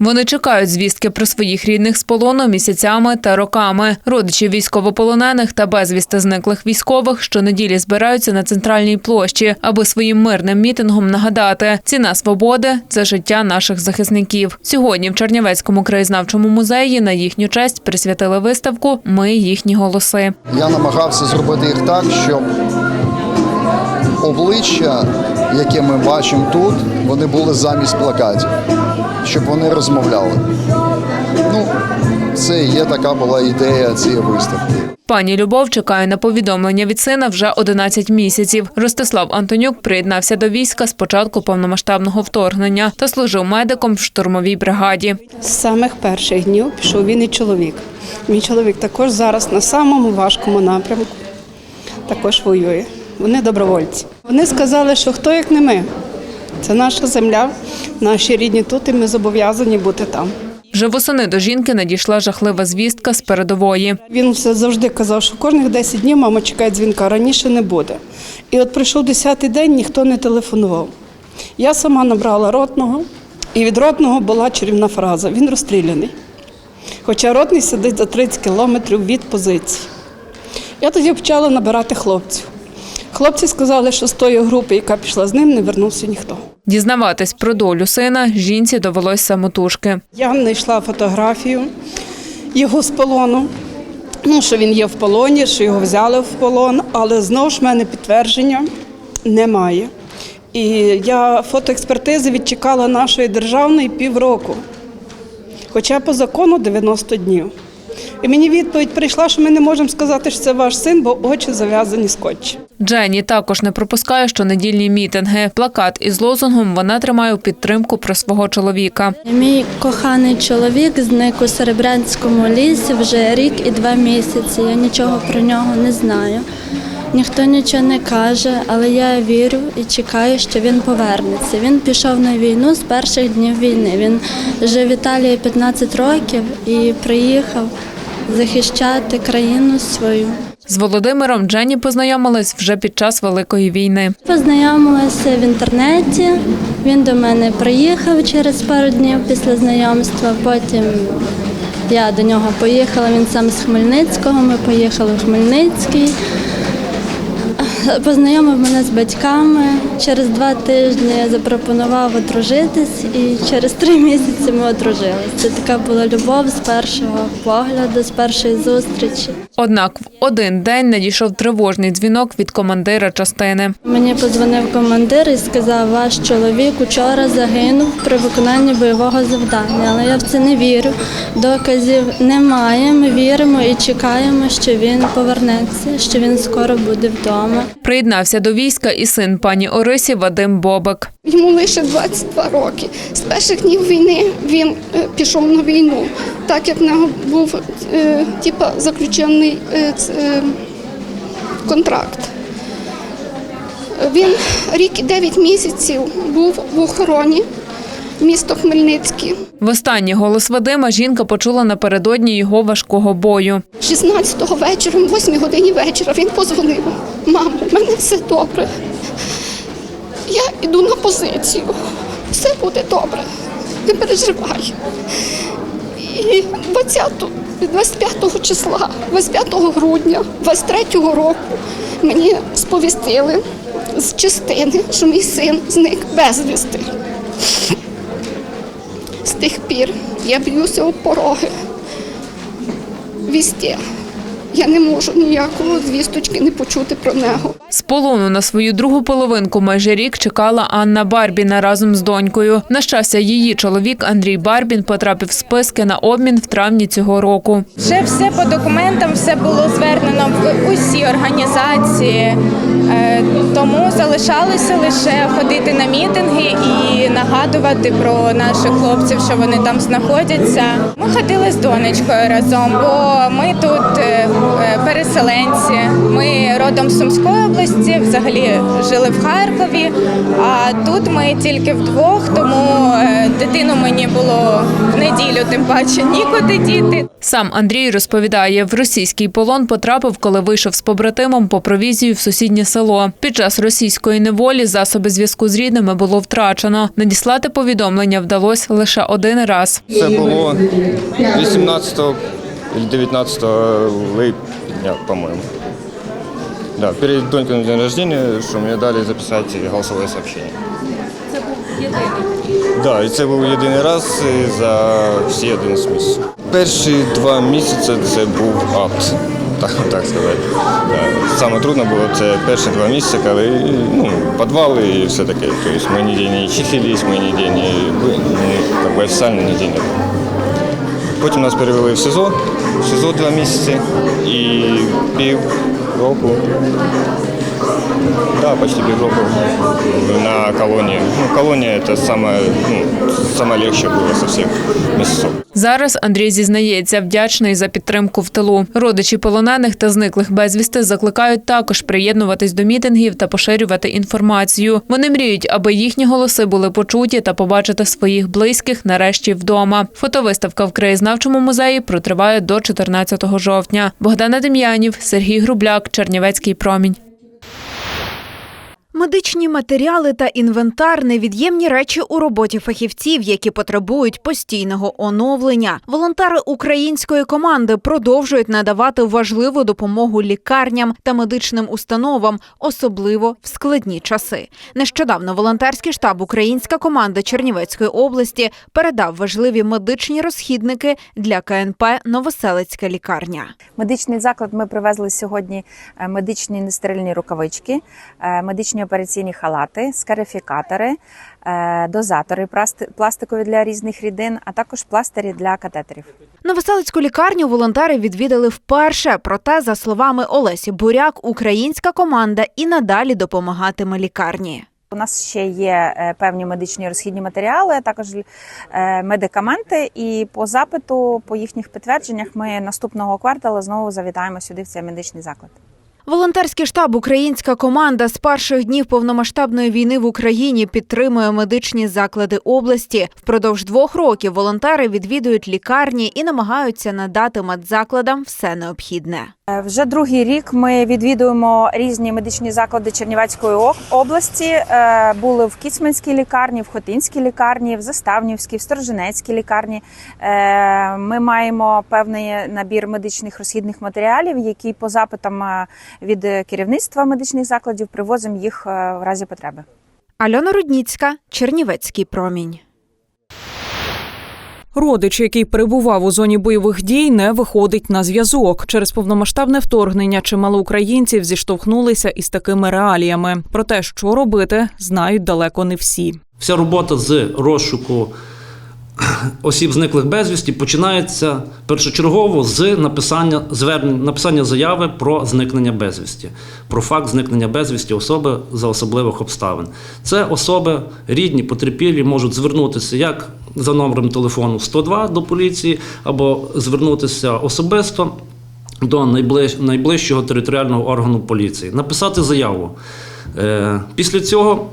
Вони чекають звістки про своїх рідних з полону місяцями та роками. Родичі військовополонених та безвісти зниклих військових щонеділі збираються на центральній площі, аби своїм мирним мітингом нагадати: ціна свободи це життя наших захисників. Сьогодні в Чернівецькому краєзнавчому музеї на їхню честь присвятили виставку Ми їхні голоси. Я намагався зробити їх так, щоб обличчя, яке ми бачимо тут, вони були замість плакатів, щоб вони розмовляли. Ну, це є така була ідея цієї виставки. Пані Любов чекає на повідомлення від сина вже 11 місяців. Ростислав Антонюк приєднався до війська з початку повномасштабного вторгнення та служив медиком в штурмовій бригаді. З самих перших днів пішов він і чоловік. Мій чоловік також зараз на самому важкому напрямку, також воює. Вони добровольці. Вони сказали, що хто як не ми. Це наша земля, наші рідні тут, і ми зобов'язані бути там. Вже восени до жінки надійшла жахлива звістка з передової. Він все завжди казав, що кожних 10 днів мама чекає дзвінка, раніше не буде. І от прийшов 10-й день, ніхто не телефонував. Я сама набрала ротного, і від ротного була чарівна фраза: він розстріляний. Хоча ротний сидить за 30 кілометрів від позиції. Я тоді почала набирати хлопців. Хлопці сказали, що з тої групи, яка пішла з ним, не вернувся ніхто. Дізнаватись про долю сина жінці довелось самотужки. Я знайшла фотографію його з полону. Ну, що він є в полоні, що його взяли в полон, але знову ж в мене підтвердження немає. І я фотоекспертизи відчекала нашої державної півроку, хоча по закону 90 днів. І мені відповідь прийшла, що ми не можемо сказати, що це ваш син, бо очі зав'язані скотчем. Дженні також не пропускає щонедільні мітинги. Плакат із лозунгом вона тримає у підтримку про свого чоловіка. Мій коханий чоловік зник у Серебрянському лісі вже рік і два місяці. Я нічого про нього не знаю. Ніхто нічого не каже, але я вірю і чекаю, що він повернеться. Він пішов на війну з перших днів війни. Він жив в Італії 15 років і приїхав захищати країну свою. З Володимиром Дженні познайомилась вже під час Великої війни. Познайомилася в інтернеті. Він до мене приїхав через пару днів після знайомства. Потім я до нього поїхала. Він сам з Хмельницького. Ми поїхали в Хмельницький. Познайомив мене з батьками. Через два тижні запропонував одружитись, і через три місяці ми одружилися. Це така була любов з першого погляду, з першої зустрічі. Однак в один день надійшов тривожний дзвінок від командира частини. Мені подзвонив командир і сказав, ваш чоловік учора загинув при виконанні бойового завдання. Але я в це не вірю. Доказів немає. Ми віримо і чекаємо, що він повернеться, що він скоро буде вдома. Приєднався до війська і син пані Орисі Вадим Бобик. Йому лише 22 роки. З перших днів війни він е, пішов на війну, так як в нього був е, типа, заключений е, е, контракт. Він рік і 9 місяців був в охороні місто Хмельницький. Востаннє голос Вадима жінка почула напередодні його важкого бою. 16-го вечора, о 8 годині вечора він позвонив. Мамо, в мене все добре. Я йду на позицію. Все буде добре. Не переживай. І 20, 25 числа, 25 грудня 23-го року мені сповістили з частини, що мій син зник безвісти. З тих пір я б'юся у пороги вісті. Я не можу ніякого звісточки не почути про нього. З полону на свою другу половинку майже рік чекала Анна Барбіна разом з донькою. На щастя, її чоловік Андрій Барбін потрапив в списки на обмін в травні цього року. Вже все по документам, все було звернено в усі організації, Е, тому залишалося лише ходити на мітинги і нагадувати про наших хлопців, що вони там знаходяться. Ми ходили з донечкою разом, бо ми тут е, переселенці. Ми родом з Сумської області, взагалі жили в Харкові. А тут ми тільки вдвох, тому е, дитину мені було в неділю, тим паче нікуди діти. Сам Андрій розповідає, в російський полон потрапив, коли вийшов з побратимом по провізію в сусіднє село. Під час російської неволі засоби зв'язку з рідними було втрачено. Надіслати повідомлення вдалося лише один раз. Це було 18 или 19 липня, по-моему. Да, перед донькой день рождения, що мені дали записати голосове сообщение. Це був єдиний? Да, і це був єдиний раз за всі 11 місяців. Перші два місяці це був ад, так, так сказати. Да. Саме трудно було це перші два місяці, коли ну, підвали і все таке. Тобто ми ніде не числились, ми ніде не, ну, как бы офіційно ніде не були. Потім нас перевели в СИЗО, в СИЗО два місяці і пів року. Да, почти півроку на колонії. Ну, колонія це саме, ну, було з усіх місяців. Зараз Андрій зізнається, вдячний за підтримку в тилу. Родичі полонених та зниклих безвісти закликають також приєднуватись до мітингів та поширювати інформацію. Вони мріють, аби їхні голоси були почуті та побачити своїх близьких нарешті вдома. Фотовиставка в краєзнавчому музеї протриває до 14 жовтня. Богдана Дем'янів, Сергій Грубляк, Чернівецький промінь. Медичні матеріали та інвентар невід'ємні речі у роботі фахівців, які потребують постійного оновлення. Волонтери української команди продовжують надавати важливу допомогу лікарням та медичним установам, особливо в складні часи. Нещодавно волонтерський штаб Українська команда Чернівецької області передав важливі медичні розхідники для КНП Новоселицька лікарня. Медичний заклад ми привезли сьогодні е, медичні нестерильні рукавички, е, медичні операційні халати, скарифікатори, е, дозатори пластикові для різних рідин, а також пластирі для катетерів. Новоселицьку лікарню волонтери відвідали вперше. Проте, за словами Олесі Буряк, українська команда і надалі допомагатиме лікарні. У нас ще є е, певні медичні розхідні матеріали, а також е, медикаменти. І по запиту, по їхніх підтвердженнях, ми наступного кварталу знову завітаємо сюди в цей медичний заклад. Волонтерський штаб Українська команда з перших днів повномасштабної війни в Україні підтримує медичні заклади області. Впродовж двох років волонтери відвідують лікарні і намагаються надати медзакладам все необхідне. Е, Вже другий рік ми відвідуємо різні медичні заклади Чернівецької області. Е, Були в Кіцманській лікарні, в Хотинській лікарні, в Заставнівській, в Сторожинецькій лікарні. Е, Ми маємо певний набір медичних розхідних матеріалів, які по запитам від керівництва медичних закладів привозимо їх е, в разі потреби. Альона Рудніцька, Чернівецький промінь. Родич, який перебував у зоні бойових дій, не виходить на зв'язок. Через повномасштабне вторгнення чимало українців зіштовхнулися із такими реаліями. Про те, що робити, знають далеко не всі. Вся робота з розшуку осіб зниклих безвісті починається першочергово з написання звернень, написання заяви про зникнення безвісті, про факт зникнення безвісті особи за особливих обставин. Це особи рідні, потерпілі можуть звернутися як за номером телефону 102 до поліції, або звернутися особисто до найближ, найближчого територіального органу поліції, написати заяву. Е, Після цього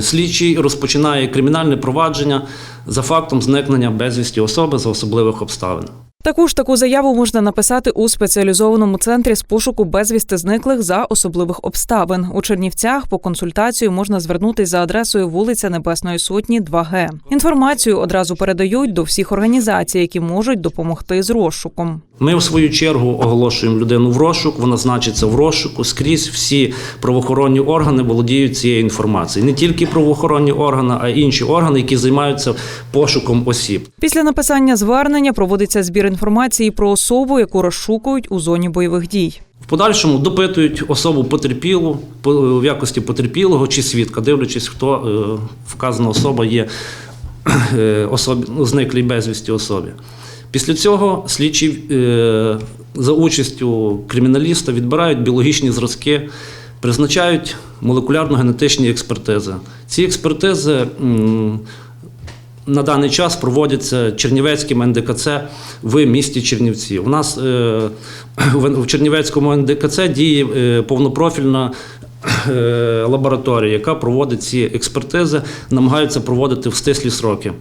Слідчий розпочинає кримінальне провадження за фактом зникнення безвісті особи за особливих обставин. Таку ж таку заяву можна написати у спеціалізованому центрі з пошуку безвісти зниклих за особливих обставин. У Чернівцях по консультацію можна звернутися за адресою вулиця Небесної Сотні, 2Г. Інформацію одразу передають до всіх організацій, які можуть допомогти з розшуком. Ми, в свою чергу, оголошуємо людину в розшук, вона значиться в розшуку. Скрізь всі правоохоронні органи володіють цією інформацією. Не тільки правоохоронні органи, а й інші органи, які займаються пошуком осіб. Після написання звернення проводиться збір інформації про особу, яку розшукують у зоні бойових дій. В подальшому допитують особу потерпілу по- в якості потерпілого чи свідка, дивлячись, хто е, вказана особа є е, особі, ну, зниклій безвісті особі. Після цього слідчі е, за участю криміналіста відбирають біологічні зразки, призначають молекулярно-генетичні експертизи. Ці експертизи на даний час проводяться Чернівецьким НДКЦ в місті Чернівці. У нас е, в Чернівецькому НДКЦ діє е, повнопрофільна лабораторія, яка проводить ці експертизи, намагаються проводити в стислі сроки.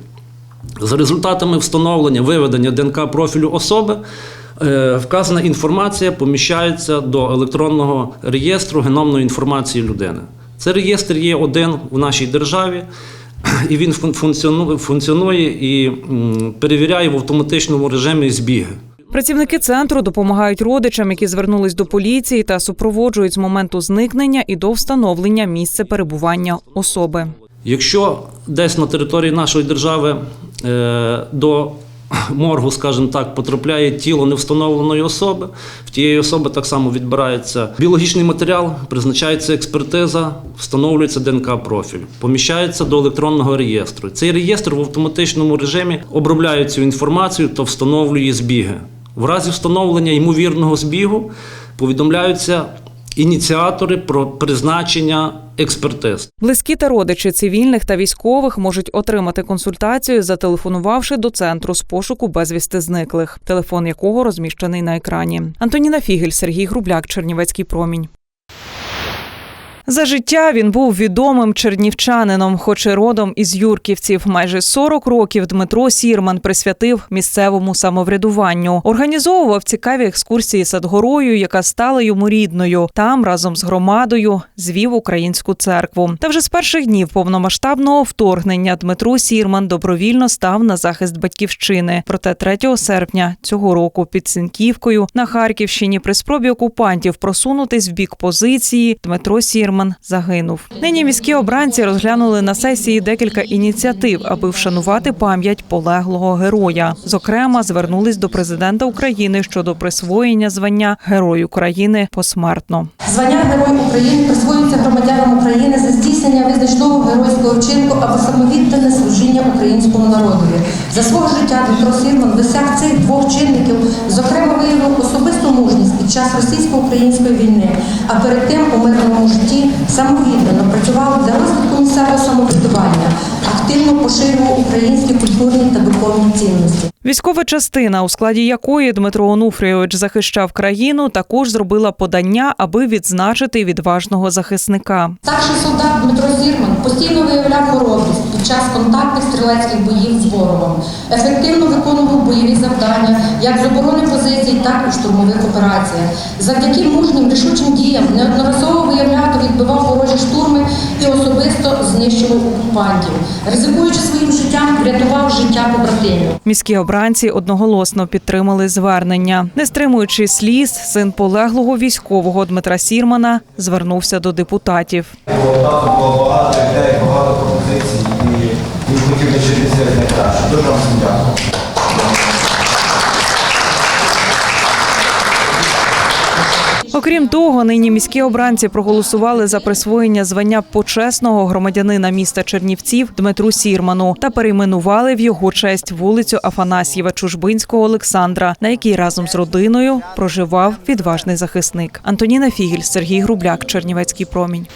За результатами встановлення виведення ДНК профілю особи. е, Вказана інформація поміщається до електронного реєстру геномної інформації людини. Цей реєстр є один в нашій державі, і він функціону- функціонує і перевіряє в автоматичному режимі збіги. Працівники центру допомагають родичам, які звернулись до поліції та супроводжують з моменту зникнення і до встановлення місця перебування особи. Якщо десь на території нашої держави е, до моргу, скажімо так, потрапляє тіло невстановленої особи, в тієї особи так само відбирається біологічний матеріал, призначається експертиза, встановлюється ДНК профіль, поміщається до електронного реєстру. Цей реєстр в автоматичному режимі обробляє цю інформацію та встановлює збіги. В разі встановлення ймовірного збігу повідомляються ініціатори про призначення експертиз. Близькі та родичі цивільних та військових можуть отримати консультацію, зателефонувавши до центру з пошуку безвісти зниклих, телефон якого розміщений на екрані. Антоніна Фігель, Сергій Грубляк, Чернівецький промінь. За життя він був відомим чернівчанином, хоч і родом із Юрківців. Майже 40 років Дмитро Сірман присвятив місцевому самоврядуванню. Організовував цікаві екскурсії Садгорою, яка стала йому рідною. Там разом з громадою звів українську церкву. Та вже з перших днів повномасштабного вторгнення Дмитро Сірман добровільно став на захист батьківщини. Проте 3 серпня цього року під Синківкою на Харківщині при спробі окупантів просунутись в бік позиції Дмитро Сірман загинув. Нині міські обранці розглянули на сесії декілька ініціатив, аби вшанувати пам'ять полеглого героя. Зокрема, звернулись до президента України щодо присвоєння звання Герой України посмертно. Звання Герой України присвоюється громадянам України за здійснення визначного геройського вчинку або самовіддане служіння українському народові. За свого життя Дмитро Сірман досяг цих двох чинників, зокрема виявив особисту мужність під час російсько-української війни, а перед тим у мирному житті самовіддано працював активно українські культурні та духовні цінності. Військова частина, у складі якої Дмитро Онуфрійович захищав країну, також зробила подання, аби відзначити відважного захисника. Старший солдат Дмитро Зірман постійно виявляв хоробрість під час контактних стрілецьких боїв з ворогом, ефективно виконував бойові завдання як з оборони позицій, так і в штурмових операціях. Завдяки мужнім рішучим діям неодноразово виявляв та відбивав ворожі штурми і особисто знищував окупантів. Ризикуючи своїм життям, врятував життя побратимів. Міські обранці одноголосно підтримали звернення. Не стримуючи сліз, син полеглого військового Дмитра Сірмана звернувся до депутатів. Його було багато ідей, багато пропозицій, і він хотів лишитися як найкраще. Дуже вам дякую. Окрім того, нині міські обранці проголосували за присвоєння звання почесного громадянина міста Чернівців Дмитру Сірману та перейменували в його честь вулицю Афанасьєва Чужбинського Олександра, на якій разом з родиною проживав відважний захисник. Антоніна Фігіль, Сергій Грубляк, Чернівецький промінь.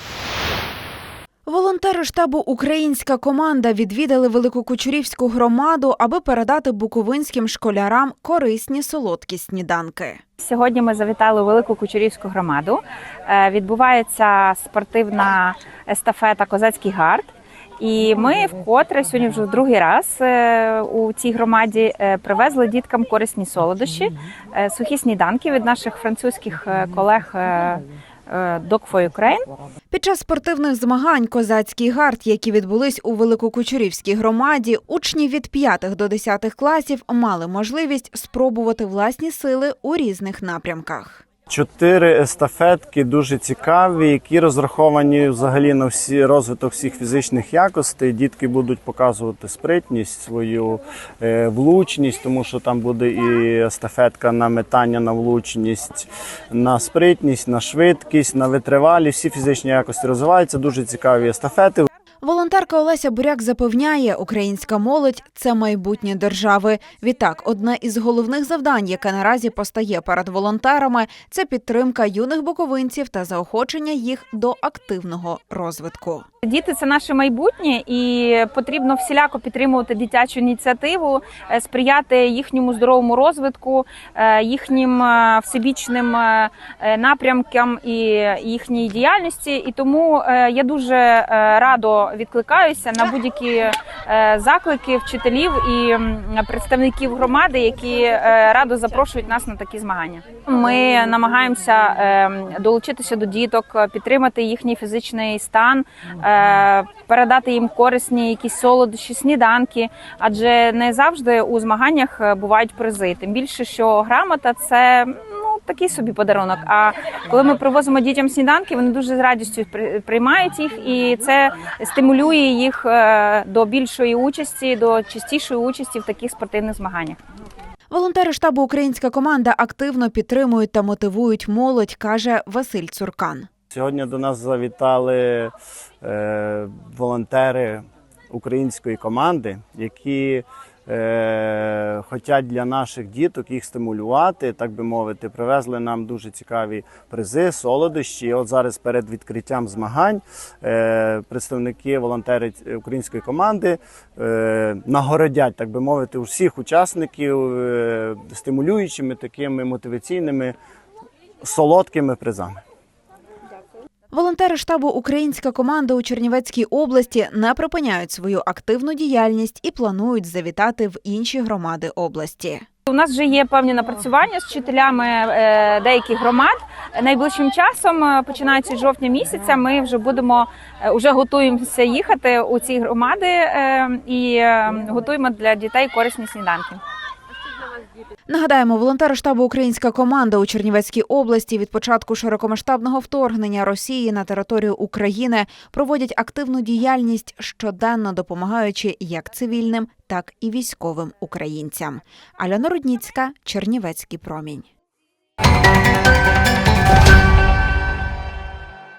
Волонтери штабу Українська команда відвідали Великокучурівську громаду, аби передати буковинським школярам корисні солодкі сніданки. Сьогодні ми завітали у Велику Кучерівську громаду. Е, Відбувається спортивна естафета Козацький гард. І ми вкотре сьогодні вже в другий раз е, у цій громаді е, привезли діткам корисні солодощі, сухі сніданки від наших французьких колег for Ukraine. Під час спортивних змагань Козацький гард, які відбулись у Великокучурівській громаді, учні від 5 до 10 класів мали можливість спробувати власні сили у різних напрямках. Чотири естафетки дуже цікаві, які розраховані взагалі на всі розвиток всіх фізичних якостей. Дітки будуть показувати спритність, свою е, влучність, тому що там буде і естафетка на метання, на влучність, на спритність, на швидкість, на витривалість. Всі фізичні якості розвиваються. Дуже цікаві естафети. Волонтерка Олеся Буряк запевняє, українська молодь це майбутнє держави. Відтак, одне із головних завдань, яке наразі постає перед волонтерами, це підтримка юних буковинців та заохочення їх до активного розвитку. Діти це наше майбутнє, і потрібно всіляко підтримувати дитячу ініціативу, е, сприяти їхньому здоровому розвитку, е, їхнім е, всебічним напрямкам і їхній діяльності. І тому я дуже радо відкликаюся на будь-які заклики вчителів і представників громади, які радо запрошують нас на такі змагання. Ми намагаємося е, долучитися до діток, підтримати їхній фізичний стан, е, передати їм корисні якісь солодощі, сніданки, адже не завжди у змаганнях е, бувають призи. Тим більше, що грамота це ну такий собі подарунок. А коли ми привозимо дітям сніданки, вони дуже з радістю при- приймають їх, і це стимулює їх е, до більшої участі, до частішої участі в таких спортивних змаганнях. Волонтери штабу Українська команда активно підтримують та мотивують молодь, каже Василь Цуркан. Сьогодні до нас завітали е, волонтери української команди, які е, хочуть для наших діток їх стимулювати, так би мовити. Привезли нам дуже цікаві призи, солодощі. І От зараз перед відкриттям змагань е, представники волонтери української команди е, нагородять, так би мовити, усіх учасників е, стимулюючими такими мотиваційними солодкими призами. Волонтери штабу Українська команда у Чернівецькій області не припиняють свою активну діяльність і планують завітати в інші громади області. У нас вже є певні напрацювання з вчителями е, деяких громад. Найближчим часом, е, починаючи з жовтня місяця, ми вже будемо е, вже готуємося їхати у ці громади е, і е, готуємо для дітей корисні сніданки. Нагадаємо, волонтери штабу Українська команда у Чернівецькій області від початку широкомасштабного вторгнення Росії на територію України проводять активну діяльність, щоденно допомагаючи як цивільним, так і військовим українцям. Альона Рудніцька, Чернівецький промінь.